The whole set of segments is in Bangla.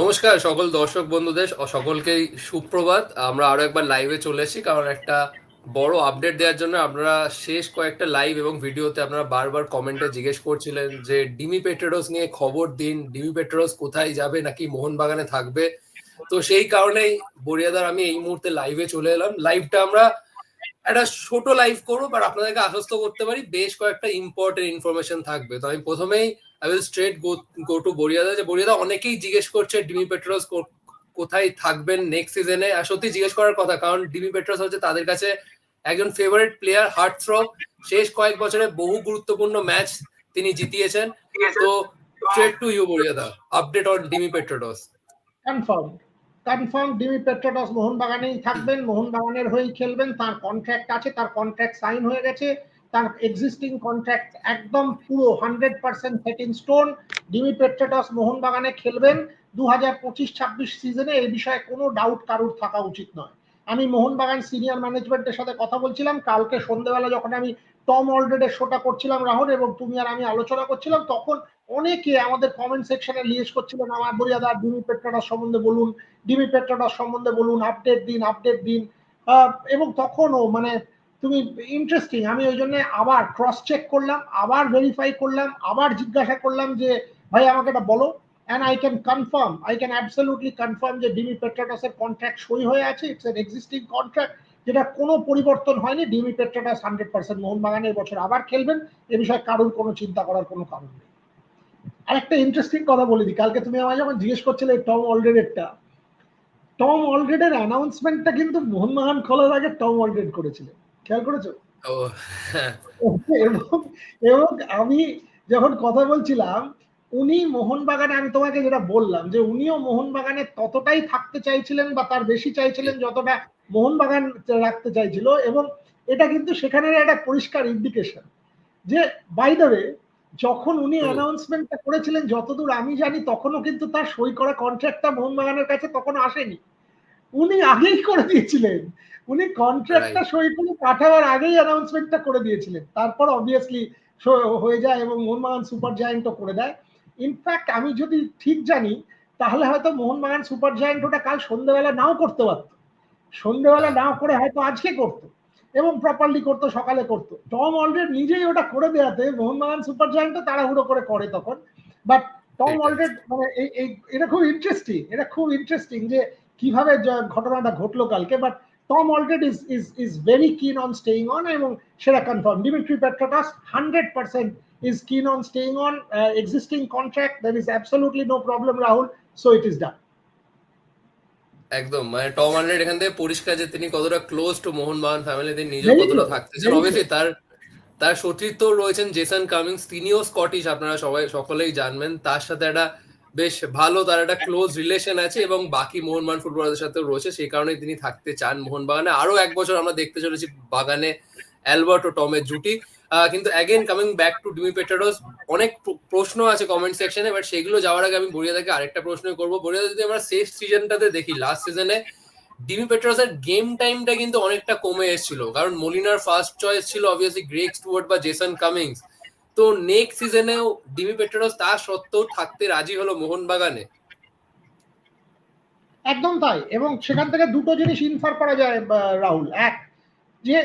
নমস্কার সকল দর্শক বন্ধুদের সকলকেই সুপ্রভাত। আমরা আরও একবার লাইভে চলে এসেছি, কারণ একটা বড় আপডেট দেওয়ার জন্য আপনারা শেষ কয়েকটা লাইভ এবং ভিডিওতে আপনারা বারবার কমেন্টে জিজ্ঞেস করছিলেন যে, ডিমি পেট্রোস নিয়ে খবর দিন, ডিমি পেট্রোস কোথায় যাবে, নাকি মোহনবাগানে থাকবে? তো সেই কারণেই বরিয়াদার আমি এই মুহূর্তে লাইভে চলে এলাম। লাইভটা আমরা একটা ছোট লাইভ করব বাট আপনাদেরকে আশ্বস্ত করতে পারি, বেশ কয়েকটা ইম্পর্টেন্ট ইনফরমেশন থাকবে। তো আমি প্রথমেই I will straight go go to বরিয়াদা যে বরিয়াদা অনেকেই জিজ্ঞেস করছে ডিমি পেট্রোস কোথায় থাকবেন নেক্সট সিজনে আর সত্যি জিজ্ঞেস করার কথা কারণ ডিমি পেট্রোস হচ্ছে তাদের কাছে একজন ফেভারিট প্লেয়ার হার্ট থ্রো শেষ কয়েক বছরে বহু গুরুত্বপূর্ণ ম্যাচ তিনি জিতিয়েছেন। তো straight to you বরিয়াদা update on Dimi Petratos. Confirm confirm Dimi Petratos মোহনবাগানেই থাকবেন। মোহনবাগানের হয়েই খেলবেন। তার কন্ট্রাক্ট আছে তার কন্ট্রাক্ট সাইন হয়ে গেছে। তার এক্সিস্টিং কন্ট্রাক্ট একদম পুরো hundred percent set in stone Dimi Petratos মোহনবাগানে খেলবেন। দু হাজার পঁচিশ ছাব্বিশ সিজনে এই বিষয়ে কোনো ডাউট কারুর থাকা উচিত নয়। আমি মোহনবাগান সিনিয়র ম্যানেজমেন্টের সাথে কথা বলছিলাম। কালকে সন্ধ্যেবেলা যখন আমি টম অলরেডের শোটা করছিলাম রাহুল এবং তুমি আর আমি আলোচনা করছিলাম, তখন অনেকে আমাদের কমেন্ট সেকশনে লিয়েস করছিলেন, আমার বরিয়াদা ডিমি পেট্রোটাস সম্বন্ধে বলুন, ডিমি পেট্রোটাস সম্বন্ধে বলুন আপডেট দিন আপডেট দিন। এবং তখনও মানে তুমি ইন্টারেস্টিং আমি ওই জন্য আবার ক্রস চেক করলাম, আবার ভেরিফাই করলাম, আবার জিজ্ঞাসা করলাম যে, ভাই, আমাকে এটা বলো। And I can confirm I can absolutely confirm যে ডিমি পেট্রোটাসের কন্ট্রাক্ট সই হয়ে আছে ইটস এন এক্সিস্টিং কন্ট্রাক্ট যেটা কোনো পরিবর্তন হয়নি, ডিমি পেট্রোটাস হান্ড্রেড পার্সেন্ট মোহনবাগানের বছর আবার খেলবেন, এ বিষয়ে কারোর কোনো চিন্তা করার কোনো কারণ নেই। আরেকটা ইন্টারেস্টিং কথা বলে দিই, কালকে তুমি আমায় যখন জিজ্ঞেস করছিলে টম অলরেডেরটা টম অলরেডের অ্যানাউন্সমেন্টটা কিন্তু মোহনবাগান খোলার আগে টম অলরেড করেছিলেন। খেয়াল করেছ? এবং এবং আমি যখন কথা বলছিলাম উনি মোহনবাগানে আমি তোমাকে যেটা বললাম যে উনিও মোহনবাগানে ততটাই থাকতে চাইছিলেন বা তার বেশি চাইছিলেন যতটা মোহনবাগান রাখতে চাইছিল এবং এটা কিন্তু সেখানের একটা পরিষ্কার ইন্ডিকেশন যে বাই দ্য ওয়ে যখন উনি অ্যানাউন্সমেন্টটা করেছিলেন যতদূর আমি জানি তখনও কিন্তু তার সই করা কন্ট্রাক্টটা মোহনবাগানের কাছে তখন আসেনি। উনি আগেই করে দিয়েছিলেন। উনি কন্ট্রাক্টটা সই করে পাঠাবার আগেই অ্যানাউন্সমেন্টটা করে দিয়েছিলেন। তারপর অবভিয়াসলি হয়ে যায় এবং মোহনবাগান সুপার জায়েন্টও করে দেয়। ইনফ্যাক্ট আমি যদি ঠিক জানি তাহলে হয়তো মোহনবাগান সুপার জায়েন্ট ওটা কাল সন্ধ্যেবেলা নাও করতে পারতো। সন্ধ্যেবেলা নাও করে হয়তো আজকে করতো এবং প্রপারলি করতো সকালে করতো। টম অলরেড নিজেই ওটা করে দেওয়াতে মোহনবাগান সুপার জায়ান্টও তাড়াহুড়ো করে করে তখন। বাট টম অলরেড মানে এই এটা খুব ইন্টারেস্টিং এটা খুব ইন্টারেস্টিং যে কীভাবে ঘটনাটা ঘটলো কালকে but Tom Aldred is is is very keen on staying on এবং সেটা confirm Dimitri Petratos hundred percent is keen on staying on existing contract there is absolutely no problem Rahul so it is done একদম মানে টম আনরেড এখান থেকে পরিষ্কার যে তিনি কতটা ক্লোজ টু মোহনবাগান ফ্যামিলিতে নিজেও কতটা থাকতেছেন। অবভিয়াসলি তার তার সতীর্থ রয়েছেন জেসন কামিংস তিনিও স্কটিশ আপনারা সবাই সকলেই জানবেন। তার সাথে একটা বেশ ভালো তার একটা ক্লোজ রিলেশন আছে এবং বাকি মোহনবাগান ফুটবলারদের সাথে রয়েছে, সেই কারণে তিনি থাকতে চান মোহনবাগানে। আরও এক বছর আমরা দেখতে চলেছি বাগানে অ্যালবার্ট ও টমের জুটি। কিন্তু again coming back to Dimi Petratos অনেক প্রশ্ন আছে কমেন্ট সেকশনে বাট সেগুলো যাওয়ার আগে আমি বরিয়াদাকে আরেকটা প্রশ্ন করব। বরিয়াদা যদি আমরা শেষ সিজনটাতে দেখি লাস্ট সিজনে ডিমি পেট্রাসের গেম টাইমটা কিন্তু অনেকটা কমে এসেছিল। কারণ মলিনার ফার্স্ট চয়েস ছিল অবভিয়াসলি গ্রেক স্টুয়ার্ট বা জেসন কামিংস তো নেক্সট সিজনেও ডিমি পেট্রাস তা সত্ত্বেও থাকতে রাজি হলো মোহনবাগানে। একদম তাই, এবং সেখান থেকে দুটো জিনিস ইনফার করা যায় রাহুল। এক, যে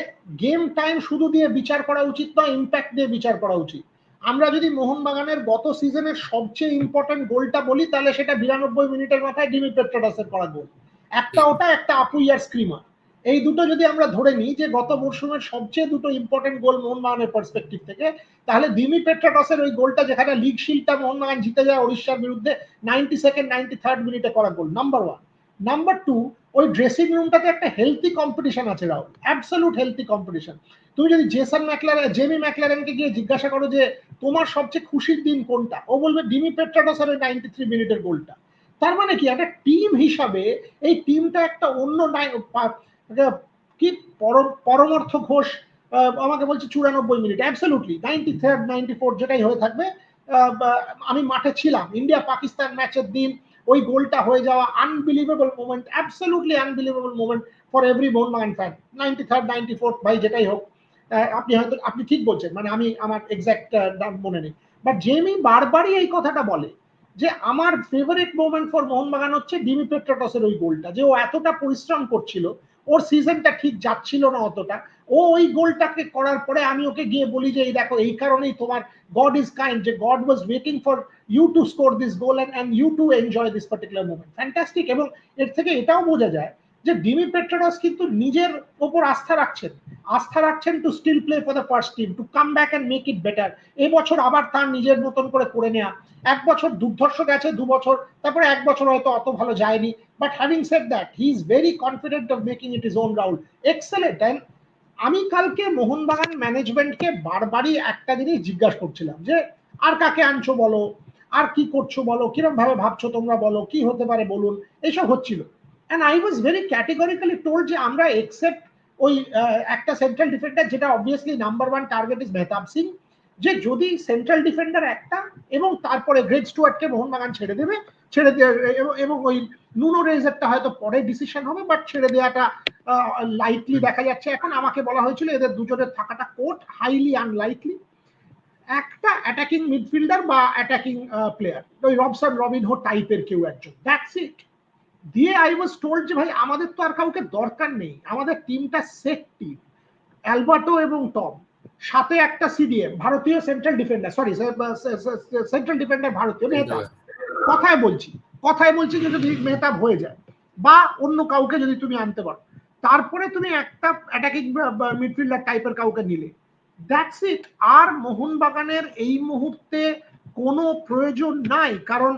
গেম টাইম শুধু দিয়ে বিচার করা উচিত নয় ইম্প্যাক্ট দিয়ে বিচার করা উচিত। আমরা যদি মোহনবাগানের গত সিজনের সবচেয়ে ইম্পর্টেন্ট গোলটা বলি, তাহলে সেটা বিরানব্বই মিনিটের মাথায় ডিমি পেট্রোডাসের করা গোল একটা ওটা, একটা আপুইয়ার স্ক্রিমার এই দুটো যদি আমরা ধরে নিই যে গত মরশুমের সবচেয়ে দুটো ইম্পর্টেন্ট গোল মোহনবাগানের পার্সপেক্টিভ থেকে, তাহলে দিমি পেট্রাটসের ওই গোলটা যেখানে লিগ শিল্ডটা মোহনবাগান জিতে যায় ওড়িশার বিরুদ্ধে নাইনটি সেকেন্ড নাইনটি থার্ড মিনিটে করা goal number one number two ওই ড্রেসিং রুমটাতে একটা হেলথি কম্পিটিশন আছে রাহুল। অ্যাবসলুট হেলথি কম্পিটিশন তুমি যদি জেসন ম্যাকলার জেমি ম্যাকলারেনকে গিয়ে জিজ্ঞাসা করো যে, তোমার সবচেয়ে খুশির দিন কোনটা? ও বলবে ডিমি পেট্রাটসের ওই নাইনটি থ্রি মিনিটের গোলটা তার মানে কি? একটা টিম হিসাবে এই টিমটা একটা অন্য কি পরমার্থ ঘোষ আমাকে বলছে চুরানব্বই minute. Absolutely ninety third ninety four যেটাই হয়ে থাকবে আমি মাঠে ছিলাম। ইন্ডিয়া পাকিস্তান ম্যাচের দিন ওই গোলটা হয়ে যাওয়া unbelievable moment absolutely unbelievable moment for every Mohun Bagan fan ninety third ninety fourth ভাই, যেটাই হোক আপনি হয়তো, আপনি ঠিক বলছেন মানে আমি আমার এক্সাক্ট মনে নেই। বাট জেমি বারবারই এই কথাটা বলে যে আমার ফেভারিট মোমেন্ট ফর মোহনবাগান হচ্ছে ডিমি পেট্রাটসের ওই গোলটা, যে ও এতটা পরিশ্রম করছিল ওর সিজনটা ঠিক যাচ্ছিল না অতটা। ও ওই গোলটাকে করার পরে আমি ওকে গিয়ে বলি যে, এই দেখো, এই কারণেই তোমার গড ইজ কাইন্ড যে god was waiting for you to score this goal and you to enjoy this particular movement fantastic এবং এর থেকে এটাও বোঝা যায় যে ডিমি পেট্রাটস কিন্তু নিজের ওপর আস্থা রাখছেন। আস্থা রাখছেন to still play for the first team to come back and make it better এবছর আবার তার নিজের মতন করে করে নেওয়া এক বছর দুর্ধর্ষ গেছে, দু বছর, তারপরে এক বছর হয়তো অত ভালো যায়নি। But having said that he is very confident of making it is own round excellent and আমি কালকে মোহনবাগান ম্যানেজমেন্টকে বারবারই একটা জিনিস জিজ্ঞাসা করছিলাম যে, আর কাকে আনছো বলো? আর কি করছ বলো? কিরম ভাবে ভাবছ তোমরা বলো? কি হতে পারে বলুন? এইসব হচ্ছিল। And I was very categorically told যে আমরা এক্সেপ্ট ওই একটা সেন্ট্রাল ডিফেন্ডার যেটা obviously number one target is Mehtab Singh যে যদি সেন্ট্রাল ডিফেন্ডার একটা এবং তারপরে গ্রেড স্টুয়ার্টকে মোহনবাগান ছেড়ে দেবে ছেড়ে এবং ওই নুনো রেজারটা হয়তো পরে ডিসিশন হবে বাট ছেড়ে দেওয়াটা লাইটলি দেখা যাচ্ছে। এখন আমাকে বলা হয়েছিল এদের দুজনের থাকাটা কোর্ট হাইলি আনলাইকলি একটা অ্যাটাকিং মিডফিল্ডার বা অ্যাটাকিং প্লেয়ার ওই রবসন রবিনহো টাইপের কেউ একজন। দ্যাটস ইট দিয়ে আই ওয়াজ টোল্ড যে ভাই আমাদের তো আর কাউকে দরকার নেই। আমাদের টিমটা সেট টিম অ্যালবার্টো এবং টম। সাথে একটা সিডিএম ভারতীয় central defender sorry central defender ভারতীয় মেহতাব। কথায় বলছি কথায় বলছি যে যদি মেহতাব হয়ে যায় বা অন্য কাউকে যদি তুমি আনতে পারো। তারপরে তুমি একটা অ্যাটাকিং মিডফিল্ডার টাইপের কাউকে নিলে। দ্যাটস ইট আর মোহনবাগানের এই মুহূর্তে কোনো প্রয়োজন নাই। কারণ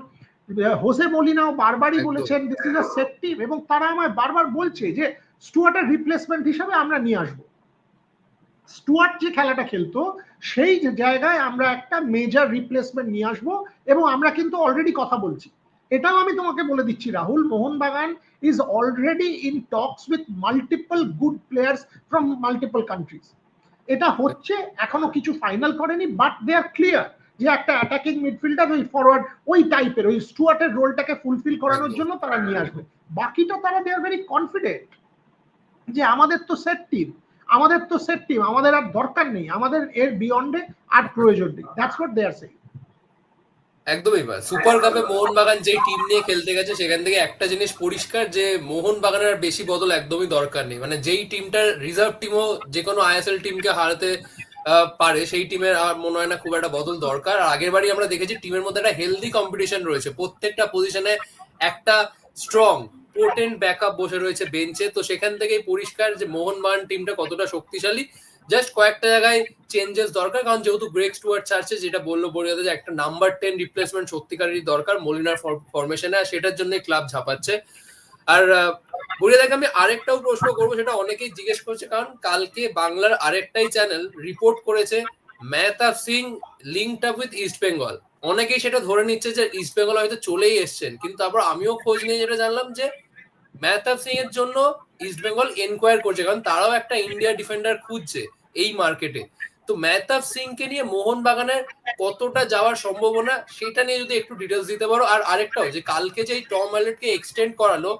হোসে মলিনাও বারবারই বলেছেন this is a safe team এবং তারা আমায় বারবার বলছে যে স্টুয়ার্টের রিপ্লেসমেন্ট হিসাবে আমরা নিয়ে আসব। স্টুয়ার্ট যে খেলাটা খেলতো সেই জায়গায় আমরা একটা মেজর রিপ্লেসমেন্ট নিয়ে আসব এবং আমরা কিন্তু অলরেডি কথা বলছি। এটাও আমি তোমাকে বলে দিচ্ছি Rahul Mohun Bagan is already in talks with multiple good players from multiple countries এটা হচ্ছে এখনও কিছু ফাইনাল করেনি বাট দে আর ক্লিয়ার যে একটা অ্যাটাকিং মিডফিল্ডার ওই ফরওয়ার্ড ওই টাইপের ওই স্টুয়ার্টের রোলটাকে ফুলফিল করানোর জন্য তারা নিয়ে আসবে। বাকিটা তারা দে আর ভেরি কনফিডেন্ট যে আমাদের তো সেট টিম আমাদের তো সেট টিম আমাদের আর দরকার নেই আমাদের এর বিয়ন্ডে আর প্রয়োজন নেই। That's what they are saying একদমই বা সুপার কাপে মোহনবাগান যেই টিম নিয়ে খেলতে গেছে সেখান থেকে একটা জিনিস পরিষ্কার যে মোহনবাগানের আর বেশি বদল একদমই দরকার নেই। মানে যেই টিমটার রিজার্ভ টিমও যে কোনো আইএসএল টিমকে হারাতে পারে, সেই টিমের আমার মনে হয় না খুব একটা বদল দরকার। আর আগের বারই আমরা দেখেছি টিমের মধ্যে একটা হেলদি কম্পিটিশন রয়েছে। প্রত্যেকটা পজিশনে একটা স্ট্রং পোটেন্ট ব্যাকআপ বসে রয়েছে বেঞ্চে তো সেখান থেকেই পরিষ্কার যে মোহনবাগান টিমটা কতটা শক্তিশালী। জাস্ট কয়েকটা জায়গায় চেঞ্জেস দরকার, কারণ যেহেতু ব্রেক স্টুয়ার্ট চার্চে যেটা বলল বরিয়াতে যে একটা নাম্বার টেন রিপ্লেসমেন্ট সত্যিকারেরই দরকার মলিনার ফরমেশনে আর সেটার জন্য ক্লাব ঝাঁপাচ্ছে। আর বরিয়াদাকে আমি আরেকটাও প্রশ্ন করব, সেটা অনেকেই জিজ্ঞেস করছে, কারণ কালকে বাংলার আরেকটাই চ্যানেল রিপোর্ট করেছে Mehtab Singh linked up with East Bengal অনেকেই সেটা ধরে নিচ্ছে যে ইস্ট বেঙ্গল হয়তো চলেই এসছেন, কিন্তু তারপর আমিও খোঁজ নিয়ে যেটা জানলাম যে মেহতাব সিং এর জন্য ইস্ট বেঙ্গল এনকোয়ার করছে, কারণ তারাও একটা ইন্ডিয়া ডিফেন্ডার খুঁজছে এই মার্কেটে তো মেহতাব সিং কে নিয়ে মোহন বাগানের কতটা যাওয়ার সম্ভাবনা, সেটা নিয়ে যদি একটু ডিটেলস দিতে পারো, আর আরেকটাও, যে কালকে যে টম কে এক্সটেন্ড করালো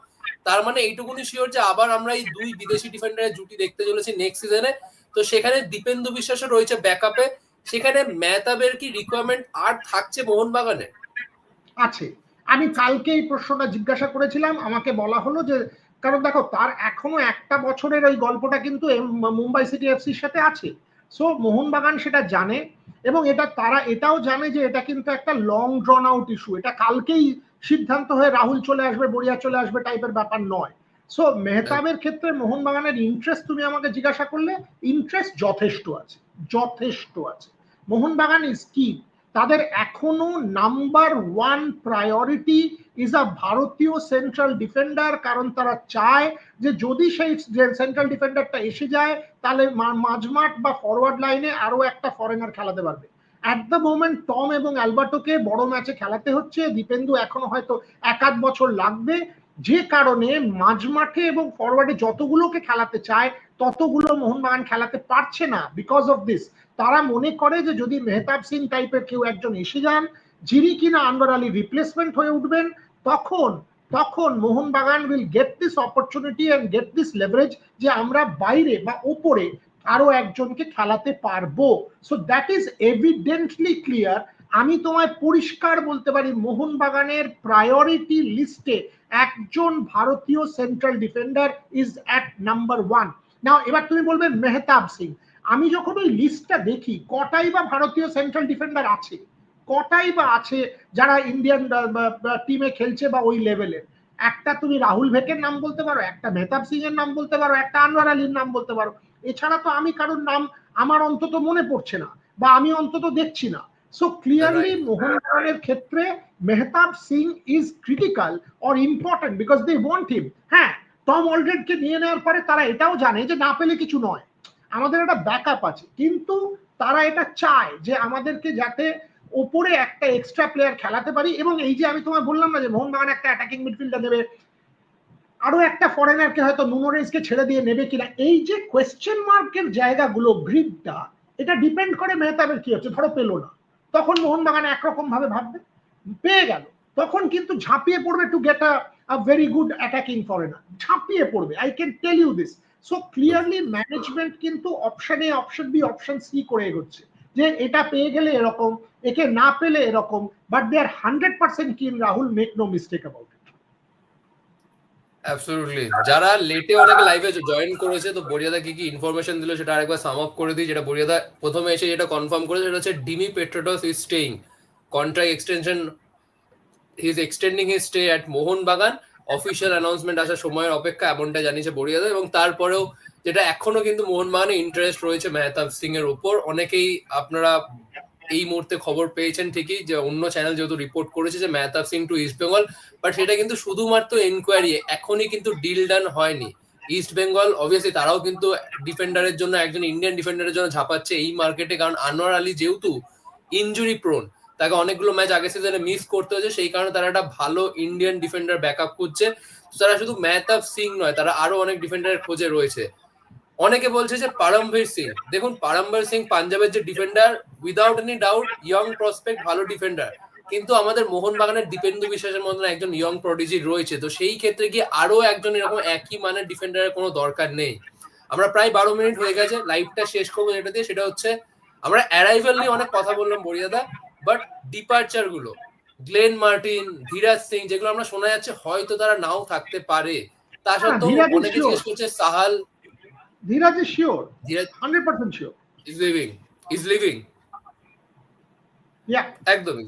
তার মানে এইটুকুনি শিওর যে আবার আমরা এই দুই বিদেশি ডিফেন্ডারের জুটি দেখতে চলেছি নেক্সট সিজনে তো সেখানে দীপেন্দু বিশ্বাসও রয়েছে ব্যাকআপে সেখানে মেহতাবের কি রিকোয়ারমেন্ট আর থাকছে মোহনবাগানে? আছে। আমি কালকে এই প্রশ্নটা জিজ্ঞাসা করেছিলাম, আমাকে বলা হলো যে, কারণ দেখো, তার এখনও একটা বছরের ওই গল্পটা কিন্তু মুম্বাই সিটি এফসির সাথে আছে। সো মোহনবাগান সেটা জানে এবং এটা, তারা এটাও জানে যে এটা কিন্তু একটা লং ড্রন আউট ইস্যু এটা কালকেই সিদ্ধান্ত হয়ে রাহুল চলে আসবে, বড়িয়া চলে আসবে টাইপের ব্যাপার নয়। সো মেহতাবের ক্ষেত্রে মোহনবাগানের ইন্টারেস্ট তুমি আমাকে জিজ্ঞাসা করলে ইন্টারেস্ট যথেষ্ট আছে যথেষ্ট আছে। মোহনবাগান ইজ কি তাদের এখনও number one priority is a ভারতীয় সেন্ট্রাল ডিফেন্ডার কারণ তারা চায় যে যদি সেই সেন্ট্রাল ডিফেন্ডারটা এসে যায়, তাহলে মাঝমাঠ বা ফরওয়ার্ড লাইনে আরও একটা ফরেনার খেলাতে পারবে। অ্যাট দ্য মোমেন্ট টম এবং অ্যালবার্টোকে বড় ম্যাচে খেলাতে হচ্ছে। দীপেন্দু এখনও হয়তো এক আধ বছর লাগবে। যে কারণে মাঝমাঠে এবং ফরওয়ার্ডে যতগুলোকে খেলাতে চায়, ততগুলো মোহনবাগান খেলাতে পারছে না বিকজ অফ দিস তারা মনে করে যে যদি মেহতাব সিং টাইপের কেউ একজন এসে যান, যিনি কিনা আনবার আলী রিপ্লেসমেন্ট হয়ে উঠবেন, তখন তখন Mohun Bagan will get this opportunity and get this leverage যে আমরা বাইরে বা ওপরে আরও একজনকে খেলাতে পারব। So that is evidently clear আমি তোমায় পরিষ্কার বলতে পারি, মোহনবাগানের প্রায়োরিটি লিস্টে একজন ভারতীয় central defender is at number one now এবার তুমি বলবে, মেহতাব সিং, আমি যখন ওই লিস্টটা দেখি, কটাই বা ভারতীয় সেন্ট্রাল ডিফেন্ডার আছে? কটাই বা আছে যারা ইন্ডিয়ান টিমে খেলছে বা ওই লেভেলের একটা তুমি রাহুল ভেকের নাম বলতে পারো, একটা মেহতাব সিং এর নাম বলতে পারো, একটা আনোয়ার আলীর নাম বলতে পারো। এছাড়া তো আমি কারোর নাম আমার অন্তত মনে পড়ছে না বা আমি অন্তত দেখছি না। সো ক্লিয়ারলি মোহনবাগানের ক্ষেত্রে Mehtab Singh is critical or important because they want him হ্যাঁ টম অলরেডকে নিয়ে নেওয়ার পরে তারা এটাও জানে যে না পেলে কিছু নয়। আমাদের একটা ব্যাকআপ আছে। কিন্তু তারা এটা চায় যে আমাদেরকে যাতে ওপরে একটা এক্সট্রা প্লেয়ার খেলাতে পারি এবং এই যে আমি তোমায় বললাম না যে মোহনবাগান একটা অ্যাটাকিং মিডফিল্ডার নেবে আরও একটা ফরেনারকে হয়তো নুনোরেজকে ছেড়ে দিয়ে নেবে কিনা, এই যে কোয়েশ্চেন মার্কের জায়গাগুলো গ্রিডটা এটা ডিপেন্ড করে মেহতাবের কি হচ্ছে? ধরো পেল না। তখন মোহনবাগান একরকম ভাবে ভাববে। পেয়ে গেল। তখন কিন্তু ঝাঁপিয়ে পড়বে to get a very good attacking foreigner ঝাঁপিয়ে পড়বে। I can tell you this so clearly management কিন্তু option A option B option C করে এগোচ্ছে। যে এটা পেয়ে গেলে এরকম, একে না পেলে এরকম but they are hundred percent keen Rahul make no mistake about absolutely যারা লেটে অনেকে লাইভে জয়েন করেছে, তো বরিয়াদা কি কি ইনফরমেশন দিল সেটা আরেকবার সাম আপ করে দিই, যেটা বরিয়াদা প্রথমে এসে যেটা কনফার্ম করেছে, সেটা হচ্ছে Dimi Petratos is staying contract extension he is extending his stay at Mohun Bagan official announcement আসার সময়ের অপেক্ষা এমনটা জানিয়েছে বরিয়াদা এবং তারপরেও যেটা এখনও কিন্তু মোহনবাগানে ইন্টারেস্ট রয়েছে মেহতাব সিং এর উপর। অনেকেই আপনারা এই মুহূর্তে খবর পেয়েছেন ঠিকই যে অন্য চ্যানেল যেহেতু রিপোর্ট করেছে যে Mehtab Singh to East Bengal but সেটা কিন্তু শুধুমাত্র এনকোয়ারি এখনই কিন্তু ডিল ডান হয়নি। ইস্ট বেঙ্গল অবভিয়াসলি তারাও কিন্তু ডিফেন্ডারের জন্য, একজন ইন্ডিয়ান ডিফেন্ডারের জন্য ঝাঁপাচ্ছে এই মার্কেটে কারণ আনোয়ার আলী যেহেতু ইনজুরি প্রোন তাকে অনেকগুলো ম্যাচ আগে সিজনে মিস করতে হয়েছে, সেই কারণে তারা একটা ভালো ইন্ডিয়ান ডিফেন্ডার ব্যাক আপ করছে তারা শুধু মেহতাব সিং নয়, তারা আরও অনেক ডিফেন্ডারের খোঁজে রয়েছে। অনেকে বলছে যে পারমভীর সিং। দেখুন পারমভীর সিং পাঞ্জাবের যে defender without any doubt young prospect ভালো ডিফেন্ডার কিন্তু আমাদের মোহনবাগানের দীপেন্দু বিশ্বাসের মতন একজন ইয়ং প্রডিজি রয়েছে। তো সেই ক্ষেত্রে কি আরও একজন এরকম একই মানের ডিফেন্ডারের কোনো দরকার নেই। আমরা প্রায় বারো মিনিট হয়ে গেছে লাইভটা শেষ করব যেটা দিয়ে সেটা হচ্ছে আমরা অ্যারাইভাল নিয়ে অনেক কথা বললাম বরিয়াদা বাট ডিপার্চারগুলো গ্লেন মার্টিন ধীরাজ সিং যেগুলো আমরা শোনা যাচ্ছে হয়তো তারা নাও থাকতে পারে। তা সত্ত্বেও অনেকে জিজ্ঞেস করছে Sahal is sure Dheeraj hundred percent sure is leaving is leaving yeah একদমই।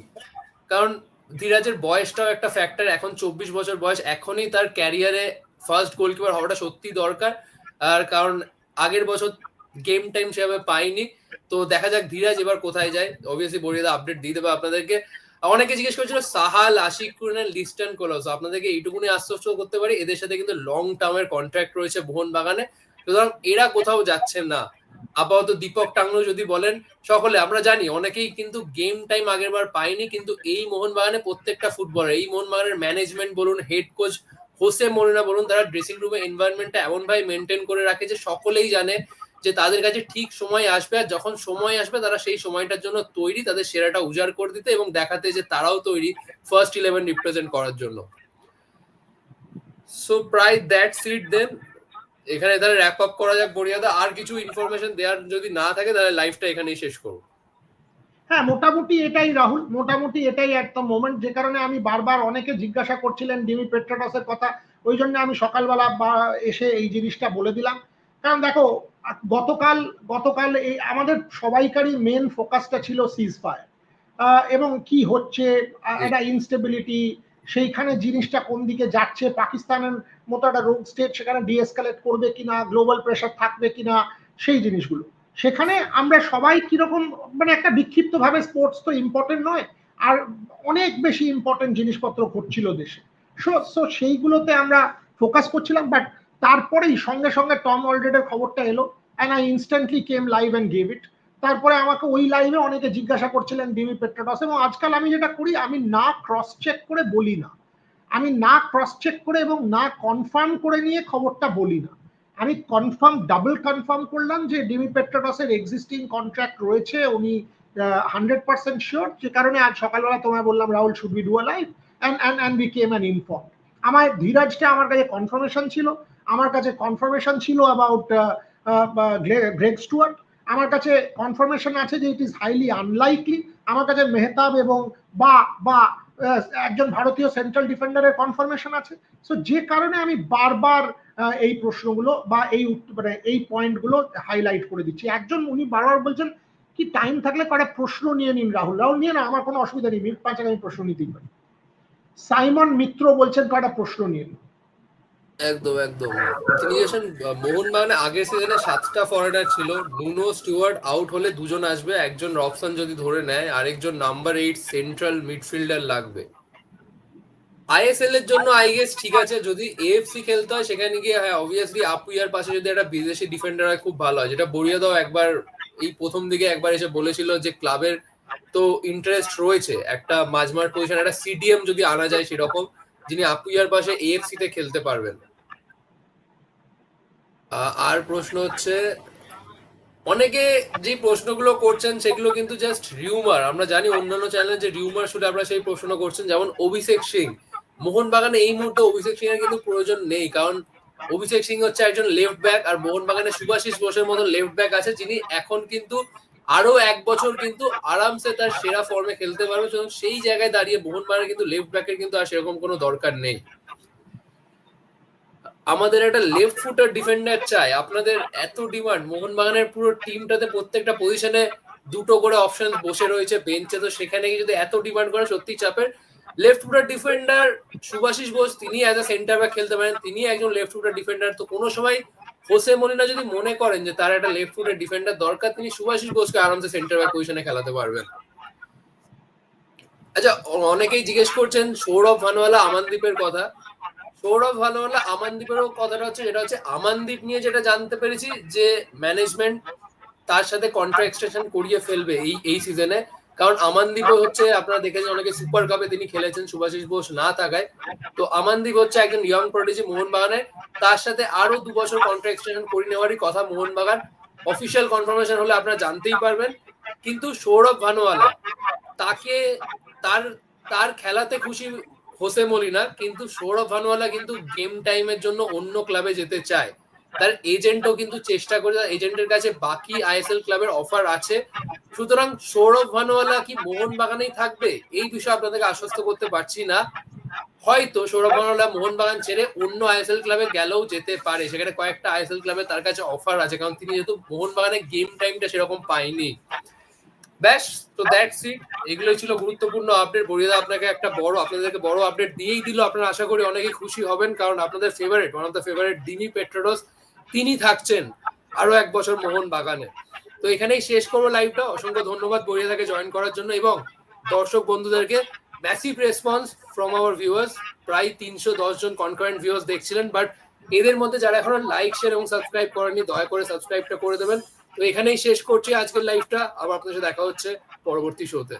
কারণ ধীরাজের বয়সটাও একটা ফ্যাক্টর এখন চব্বিশ বছর বয়স এখনই তার ক্যারিয়ারে ফার্স্ট গোলকিপার হওয়াটা সত্যি দরকার। আর কারণ আগের বছর গেম টাইম সেভাবে পাইনি। তো দেখা যাক ধীরাজ এবার কোথায় যায়। অবভিয়াসলি বড়িয়াদা আপডেট দিয়ে দেবে আপনাদেরকে। অনেকে জিজ্ঞেস করেছিল সাহাল আশিক কুরনের লিস্টন কোলস আপনাদেরকে এইটুকুনি আশ্বস্ত করতে পারি। এদের সাথে কিন্তু লং টার্মের কন্ট্রাক্ট রয়েছে মোহন বাগানে সুতরাং এরা কোথাও যাচ্ছেন না। আপাতত দীপক টাংলো যদি বলেন, সকলে, আমরা জানি অনেকেই কিন্তু গেম টাইম আগের বার পায়নি, কিন্তু এই মোহনবাগানে প্রত্যেকটা ফুটবলার এই মোহনবাগানের ম্যানেজমেন্ট বলুন হেড কোচ হোসে মরিনা বলুন, তারা ড্রেসিং রুমে এনভায়রনমেন্টটা এমন ভাবে মেনটেন করে রাখে যে সকলেই জানে যে তাদের কাছে ঠিক সময় আসবে আর যখন সময় আসবে তারা সেই সময়টার জন্য তৈরি, তাদের সেরাটা উজাড় করে দিতে এবং দেখাতে যে তারাও তৈরি ফার্স্ট ইলেভেন রিপ্রেজেন্ট করার জন্য। সো প্রায় দ্যাট সিট দেন এখানে তাহলে র্যাপ আপ করা যাক বড়িয়াদা। আর কিছু ইনফরমেশন দেওয়ার যদি না থাকে তাহলে লাইফটা এখানেই শেষ করব। হ্যাঁ মোটামুটি এটাই রাহুল মোটামুটি এটাই একটা মোমেন্ট যে কারণে আমি বারবার অনেকে জিজ্ঞাসা করছিলেন ডিমি পেট্রোটাসের কথা। ওই জন্য আমি সকালবেলা এসে এই জিনিসটা বলে দিলাম। কারণ দেখো গতকাল গতকাল এই আমাদের সবাইকারই মেন ফোকাসটা ছিল সিজ ফায়ার এবং কি হচ্ছে একটা ইনস্টেবিলিটি সেইখানে জিনিসটা কোন দিকে যাচ্ছে পাকিস্তানের মতো একটা রোগ স্টেট সেখানে ডিএসকালেট করবে কিনা গ্লোবাল প্রেশার থাকবে কিনা, সেই জিনিসগুলো। সেখানে আমরা সবাই কীরকম মানে একটা বিক্ষিপ্ত ভাবে স্পোর্টস তো ইম্পর্টেন্ট নয়, আর অনেক বেশি ইম্পর্টেন্ট জিনিসপত্র ঘটছিল দেশে। সো সো সেইগুলোতে আমরা ফোকাস করছিলাম বাট তারপরেই সঙ্গে সঙ্গে টম অলরেডের খবরটা এলো and I instantly came live and gave it তারপরে আমাকে ওই লাইভে অনেকে জিজ্ঞাসা করছিলেন ডিমি পেট্রোটস এবং আজকাল আমি যেটা করি, আমি না ক্রস চেক করে বলি না। আমি না ক্রস চেক করে এবং না কনফার্ম করে নিয়ে খবরটা বলি না। আমি কনফার্ম ডাবল কনফার্ম করলাম যে ডিমি পেট্রোটসের এক্সিস্টিং কন্ট্রাক্ট রয়েছে, উনি হান্ড্রেড পার্সেন্ট শিওর যে কারণে আজ সকালবেলা তোমায় বললাম, Rahul should be do a and and and be came an inform আমার ধীরাজটা আমার কাছে কনফার্মেশন ছিল, আমার কাছে কনফার্মেশন ছিল অ্যাবাউট গ্রেগ স্টুয়ার্ট। আমার কাছে কনফার্মেশন আছে যে ইট ইজ হাইলি আনলাইকলি আমার কাছে মেহতাব এবং বা বা একজন ভারতীয় সেন্ট্রাল ডিফেন্ডারের কনফার্মেশন আছে। সো যে কারণে আমি বারবার এই প্রশ্নগুলো বা এই মানে এই পয়েন্টগুলো হাইলাইট করে দিচ্ছি। একজন উনি বারবার বলছেন, কি টাইম থাকলে কটা প্রশ্ন নিয়ে নিন রাহুল? রাহুল, নিয়ে না, আমার কোনো অসুবিধা নেই, মিনিট পাঁচ আমি প্রশ্ন নিতেই পারি। সাইমন মিত্র বলছেন কটা প্রশ্ন নিয়ে নিন। একদম একদম। তিনি যখন মোহনবাগানে আগের সিজনে সাতটা ফরেনার ছিল নুনো স্টুয়ার্ট আউট হলে দুজন আসবে, একজন রবসন যদি ধরে নেয়, আরেকজন নাম্বার এইট সেন্ট্রাল মিডফিল্ডার লাগবে। আইএসএল এর জন্য আই গেস ঠিক আছে, যদি এএফসি খেলতে হয়, সেখানে গিয়ে হ্যাঁ অবভিয়াসলি আপুইয়ার পাশে যদি একটা বিদেশি ডিফেন্ডার হয়, খুব ভালো হয়। যেটা বড়িয়া দাও একবার, এই প্রথম দিকে একবার এসে বলেছিল যে ক্লাবের তো ইন্টারেস্ট রয়েছে। একটা মাঝমার পজিশন একটা সিডিএম যদি আনা যায় সেরকম। যিনি আপুইয়ার পাশে এএফসি তে খেলতে পারবেন। আর প্রশ্ন হচ্ছে, অনেকে যে প্রশ্নগুলো করছেন সেগুলো কিন্তু জাস্ট রিউমার আমরা জানি অন্যান্য চ্যানেলে যে রিউমার শুনে আপনারা সেই প্রশ্ন করছেন, যেমন অভিষেক সিং। মোহনবাগানে এই মুহূর্তে অভিষেক সিং এর কিন্তু প্রয়োজন নেই, কারণ অভিষেক সিং হচ্ছে একজন লেফট ব্যাক আর মোহনবাগানে সুভাশিস বোসের মতো লেফট ব্যাক আছে, যিনি এখন কিন্তু আরও এক বছর কিন্তু আরামসে তার সেরা ফর্মে খেলতে পারবে সেই জায়গায় দাঁড়িয়ে মোহনবাগানের কিন্তু লেফট ব্যাকের কিন্তু আর সেরকম কোনো দরকার নেই। আমাদের একটা লেফট ফুটার ডিফেন্ডার চাই। আপনাদের এত ডিমান্ড মোহনবাগানের পুরো টিমটাতে প্রত্যেকটা পজিশনে দুটো করে অপশন বসে রয়েছে। বেঞ্চে তো সেখানে যদি এত ডিমান্ড করে, সত্যি চাপের। Left footer defender Subhasish Bose, তিনি অ্যাজ এ সেন্টার ব্যাক খেলতে পারেন। তিনি একজন লেফট ফুটার ডিফেন্ডার তো কোনো সময় হোসে মলিনা যদি মনে করেন যে তার একটা লেফট ফুটের ডিফেন্ডার দরকার, তিনি সুভাশিস বোসকে আরামসে সেন্টার ব্যাক পজিশনে খেলাতে পারবেন। আচ্ছা অনেকেই জিজ্ঞেস করছেন সৌরভ ভানুয়ালা আমানদীপের কথা। সৌরভ ভানুয়ালা আমানদীপেরও কথাটা হচ্ছে এটা হচ্ছে আমানদীপ নিয়ে যেটা জানতে পেরেছি যে ম্যানেজমেন্ট তার সাথে কন্ট্রাক্ট এক্সটেনশন করিয়ে ফেলবে এই এই সিজনে কারণ আমানদীপও হচ্ছে আপনারা দেখেছেন অনেকে সুপার কাপে তিনি খেলেছেন, সুভাষিস বোস না থাকায়। তো আমানদীপ হচ্ছে একজন ইয়ং প্রডিজি মোহনবাগানের। তার সাথে আরও দু বছর কন্ট্রাক্ট এক্সটেনশন করে নেওয়ারই কথা মোহনবাগান। অফিসিয়াল কনফার্মেশন হলে আপনারা জানতেই পারবেন। কিন্তু সৌরভ ভানুয়ালা, তাকে তার তার খেলাতে খুশি হোসে মলিনা কিন্তু সৌরভ ভানুয়ালা কিন্তু গেম টাইমের জন্য অন্য ক্লাবে যেতে চায়। তার এজেন্টও কিন্তু চেষ্টা করে এজেন্টের কাছে বাকি আইএসএল ক্লাবের অফার আছে। সুতরাং সৌরভ ভানুয়ালা কি মোহনবাগানেই থাকবে? এই বিষয়ে আপনাদেরকে আশ্বস্ত করতে পারছি না। হয়তো সৌরভ ভানুয়ালা মোহনবাগান ছেড়ে অন্য আইএসএল ক্লাবে গেলেও যেতে পারে। সেখানে কয়েকটা আইএসএল ক্লাবে তার কাছে অফার আছে, কারণ তিনি যেহেতু মোহনবাগানে গেম টাইমটা সেরকম পায়নি। ব্যাস, তো দ্যাটস ইট এগুলোই ছিল গুরুত্বপূর্ণ আপডেট বড়িদা আপনাকে একটা বড়, আপনাদেরকে বড় আপডেট দিয়েই দিল। আপনারা আশা করি অনেকেই খুশি হবেন, কারণ আপনাদের favourite one of the favourite Dimi Petratos. তিনি থাকছেন আরও এক বছর মোহন বাগানে। তো এখানেই শেষ করব লাইভটা অসংখ্য ধন্যবাদ বড়িদাকে জয়েন করার জন্য এবং দর্শক বন্ধুদেরকে massive response from our viewers প্রায় তিনশো দশ জন কনকারেন্ট ভিউয়ার্স দেখছিলেন বাট এদের মধ্যে যারা এখনও লাইক শেয়ার এবং সাবস্ক্রাইব করেননি, দয়া করে সাবস্ক্রাইবটা করে দেবেন। তো এখানেই শেষ করছি আজকের লাইভটা আবার আপনাদের সাথে দেখা হচ্ছে পরবর্তী শোতে